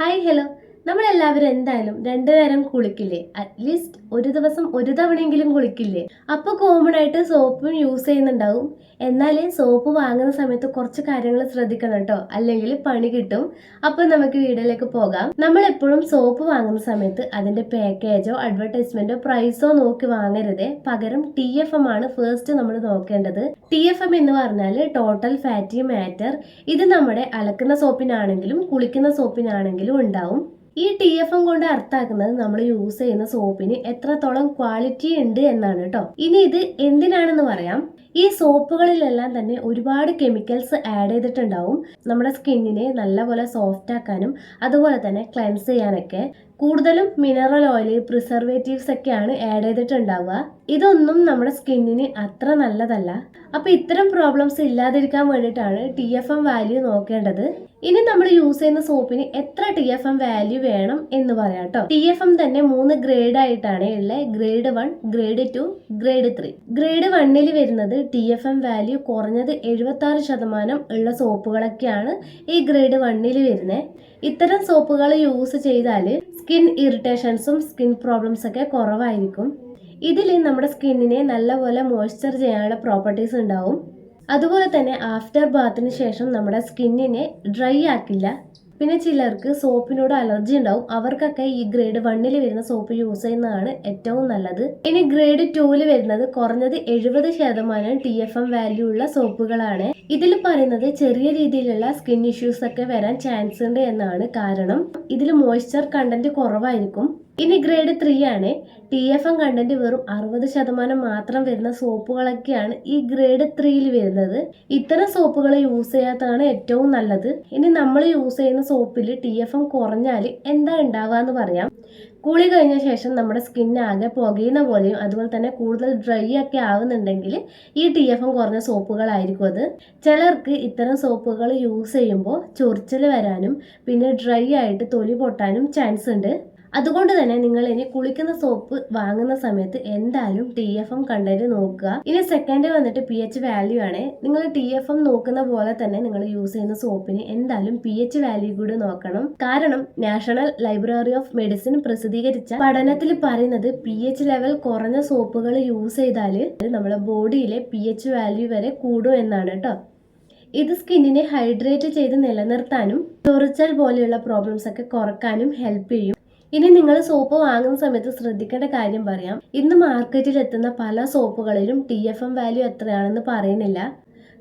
Hi hello നമ്മളെല്ലാവരും എന്തായാലും രണ്ടു നേരം കുളിക്കില്ലേ? അറ്റ്ലീസ്റ്റ് ഒരു ദിവസം ഒരു തവണയെങ്കിലും കുളിക്കില്ലേ? അപ്പോൾ കോമൺ ആയിട്ട് സോപ്പും യൂസ് ചെയ്യുന്നുണ്ടാവും. എന്നാൽ സോപ്പ് വാങ്ങുന്ന സമയത്ത് കുറച്ച് കാര്യങ്ങൾ ശ്രദ്ധിക്കണം കേട്ടോ. അല്ലെങ്കിൽ പണി കിട്ടും. അപ്പോൾ നമുക്ക് വീഡിയോയിലേക്ക് പോകാം. നമ്മൾ എപ്പോഴും സോപ്പ് വാങ്ങുന്ന സമയത്ത് അതിന്റെ പാക്കേജോ അഡ്വർടൈസ്മെന്റോ പ്രൈസോ നോക്കി വാങ്ങരുത്. പകരം ടി എഫ് എം ആണ് ഫസ്റ്റ് നമ്മൾ നോക്കേണ്ടത്. ടി എഫ് എം എന്ന് പറഞ്ഞാൽ ടോട്ടൽ ഫാറ്റി മാറ്റർ ഇത് നമ്മുടെ അലക്കുന്ന സോപ്പിനാണെങ്കിലും കുളിക്കുന്ന സോപ്പിനാണെങ്കിലും ഉണ്ടാവും. ഈ ടി എഫ് എം കൊണ്ട് അർത്ഥാക്കുന്നത് നമ്മൾ യൂസ് ചെയ്യുന്ന സോപ്പിന് എത്രത്തോളം ക്വാളിറ്റി ഉണ്ട് എന്നാണ് കേട്ടോ ഇനി ഇത് എന്തിനാണെന്ന് പറയാം. ഈ സോപ്പുകളിലെല്ലാം തന്നെ ഒരുപാട് കെമിക്കൽസ് ആഡ് ചെയ്തിട്ടുണ്ടാവും. നമ്മുടെ സ്കിന്നിനെ നല്ലപോലെ സോഫ്റ്റ് ആക്കാനും അതുപോലെ തന്നെ ക്ലെൻസ് ചെയ്യാനൊക്കെ കൂടുതലും മിനറൽ ഓയിൽ പ്രിസർവേറ്റീവ്സ് ഒക്കെയാണ് ആഡ് ചെയ്തിട്ടുണ്ടാവുക. ഇതൊന്നും നമ്മുടെ സ്കിന്നിന് അത്ര നല്ലതല്ല. അപ്പൊ ഇത്തരം പ്രോബ്ലംസ് ഇല്ലാതിരിക്കാൻ വേണ്ടിയിട്ടാണ് ടി എഫ് എം വാല്യൂ നോക്കേണ്ടത്. ഇനി നമ്മൾ യൂസ് ചെയ്യുന്ന സോപ്പിന് എത്ര ടി എഫ് എം വാല്യൂ വേണം എന്ന് പറയാം കേട്ടോ ടി എഫ് എം തന്നെ മൂന്ന് ഗ്രേഡ് ആയിട്ടാണ് ഉള്ളത് grade one grade two grade three grade വണ്ണിൽ വരുന്നത് ടി എഫ് എം വാല്യൂ കുറഞ്ഞത് എഴുപത്തി ശതമാനം ഉള്ള സോപ്പുകളൊക്കെയാണ് ഈ ഗ്രേഡ് വണ്ണിൽ വരുന്നത്. ഇത്തരം സോപ്പുകൾ യൂസ് ചെയ്താൽ സ്കിൻ ഇറിറ്റേഷൻസും സ്കിൻ പ്രോബ്ലംസ് ഒക്കെ കുറവായിരിക്കും. ഇതിൽ നമ്മുടെ സ്കിന്നിനെ നല്ലപോലെ മോയ്സ്ചർ ചെയ്യാനുള്ള പ്രോപ്പർട്ടീസ് ഉണ്ടാവും. അതുപോലെ തന്നെ ആഫ്റ്റർ ബാത്തിന് ശേഷം നമ്മുടെ സ്കിന്നിനെ ഡ്രൈ ആക്കില്ല. പിന്നെ ചിലർക്ക് സോപ്പിനോട് അലർജി ഉണ്ടാവും. അവർക്കൊക്കെ ഈ ഗ്രേഡ് വണ്ണിൽ വരുന്ന സോപ്പ് യൂസ് ചെയ്യുന്നതാണ് ഏറ്റവും നല്ലത്. ഇനി ഗ്രേഡ് ടൂവിൽ വരുന്നത് കുറഞ്ഞത് എഴുപത് ശതമാനം ടി എഫ് എം വാല്യൂ ഉള്ള സോപ്പുകളാണ്. ഇതിൽ പറയുന്നത് ചെറിയ രീതിയിലുള്ള സ്കിൻ ഇഷ്യൂസ് ഒക്കെ വരാൻ ചാൻസ് ഉണ്ട് എന്നാണ് കാരണം. ഇതിൽ മോയ്സ്ചർ കണ്ടന്റ് കുറവായിരിക്കും. ഇനി ഗ്രേഡ് ത്രീ ആണ്. ടി എഫ് എം കണ്ടന്റ് വെറും അറുപത് ശതമാനം മാത്രം വരുന്ന സോപ്പുകളൊക്കെയാണ് ഈ ഗ്രേഡ് ത്രീയിൽ വരുന്നത്. ഇത്തരം സോപ്പുകൾ യൂസ് ചെയ്യാത്തതാണ് ഏറ്റവും നല്ലത്. ഇനി നമ്മൾ യൂസ് ചെയ്യുന്ന സോപ്പിൽ ടി എഫ് എം കുറഞ്ഞാൽ എന്താ ഉണ്ടാവുക എന്ന് പറയാം. കുളി കഴിഞ്ഞ ശേഷം നമ്മുടെ സ്കിൻ ആകെ പുകയുന്ന പോലെയും അതുപോലെ തന്നെ കൂടുതൽ ഡ്രൈ ഒക്കെ ആവുന്നുണ്ടെങ്കിൽ ഈ ടി എഫ് എം കുറഞ്ഞ സോപ്പുകളായിരിക്കും അത്. ചിലർക്ക് ഇത്തരം സോപ്പുകൾ യൂസ് ചെയ്യുമ്പോൾ ചൊറിച്ചിൽ വരാനും പിന്നെ ഡ്രൈ ആയിട്ട് തൊലി പൊട്ടാനും ചാൻസ് ഉണ്ട്. അതുകൊണ്ട് തന്നെ നിങ്ങൾ ഇനി കുളിക്കുന്ന സോപ്പ് വാങ്ങുന്ന സമയത്ത് എന്തായാലും ടി എഫ് എം കണ്ടന്റ് നോക്കുക. ഇനി സെക്കൻഡ് വന്നിട്ട് പി എച്ച് വാല്യൂ ആണ്. നിങ്ങൾ ടി എഫ് എം നോക്കുന്ന പോലെ തന്നെ നിങ്ങൾ യൂസ് ചെയ്യുന്ന സോപ്പിന് എന്തായാലും പി എച്ച് വാല്യൂ കൂടി നോക്കണം. കാരണം നാഷണൽ ലൈബ്രറി ഓഫ് മെഡിസിൻ പ്രസിദ്ധീകരിച്ച പഠനത്തിൽ പറയുന്നത് പി എച്ച് ലെവൽ കുറഞ്ഞ സോപ്പുകൾ യൂസ് ചെയ്താൽ നമ്മുടെ ബോഡിയിലെ പി എച്ച് വാല്യൂ വരെ കൂടും എന്നാണ് കേട്ടോ ഇത് സ്കിന്നിനെ ഹൈഡ്രേറ്റ് ചെയ്ത് നിലനിർത്താനും ചൊറിച്ചൽ പോലെയുള്ള പ്രോബ്ലംസ് ഒക്കെ കുറക്കാനും ഹെൽപ്പ് ചെയ്യും. ഇനി നിങ്ങൾ സോപ്പ് വാങ്ങുന്ന സമയത്ത് ശ്രദ്ധിക്കേണ്ട കാര്യം പറയാം. ഇന്ന് മാർക്കറ്റിൽ എത്തുന്ന പല സോപ്പുകളിലും ടി എഫ് എം വാല്യൂ എത്രയാണെന്ന് പറയുന്നില്ല.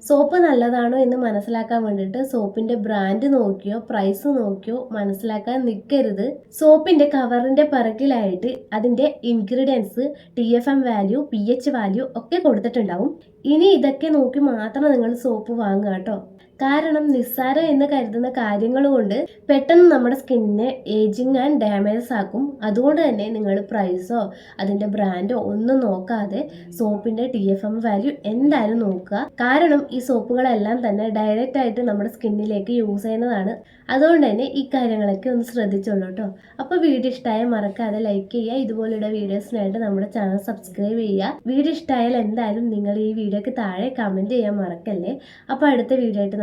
സോപ്പ് നല്ലതാണോ എന്ന് മനസ്സിലാക്കാൻ വേണ്ടിയിട്ട് സോപ്പിന്റെ ബ്രാൻഡ് നോക്കിയോ പ്രൈസ് നോക്കിയോ മനസ്സിലാക്കാൻ നിൽക്കരുത് സോപ്പിന്റെ കവറിന്റെ പിറകിലായിട്ട് അതിന്റെ ingredients T F M value P H value ഒക്കെ കൊടുത്തിട്ടുണ്ടാവും. ഇനി ഇതൊക്കെ നോക്കി മാത്രം നിങ്ങൾ സോപ്പ് വാങ്ങുക കേട്ടോ. കാരണം നിസ്സാരം എന്ന് കരുതുന്ന കാര്യങ്ങൾ കൊണ്ട് പെട്ടെന്ന് നമ്മുടെ സ്കിന്നിനെ ഏജിങ് ആൻഡ് ഡാമേജസ് ആക്കും. അതുകൊണ്ട് തന്നെ നിങ്ങൾ പ്രൈസോ അതിന്റെ ബ്രാൻഡോ ഒന്നും നോക്കാതെ സോപ്പിന്റെ ടി എഫ് എം വാല്യൂ എന്തായാലും നോക്കുക. കാരണം ഈ സോപ്പുകളെല്ലാം തന്നെ ഡയറക്റ്റ് ആയിട്ട് നമ്മുടെ സ്കിന്നിലേക്ക് യൂസ് ചെയ്യുന്നതാണ്. അതുകൊണ്ട് തന്നെ ഈ കാര്യങ്ങളൊക്കെ ഒന്ന് ശ്രദ്ധിച്ചോളൂ കേട്ടോ. അപ്പോൾ വീഡിയോ ഇഷ്ടമായ മറക്കാതെ ലൈക്ക് ചെയ്യുക. ഇതുപോലുള്ള വീഡിയോസിനായിട്ട് നമ്മുടെ ചാനൽ സബ്സ്ക്രൈബ് ചെയ്യുക. വീഡിയോ ഇഷ്ടമായാൽ എന്തായാലും നിങ്ങൾ ഈ വീഡിയോക്ക് താഴെ കമന്റ് ചെയ്യാൻ മറക്കല്ലേ. അപ്പോൾ അടുത്ത വീഡിയോ ആയിട്ട്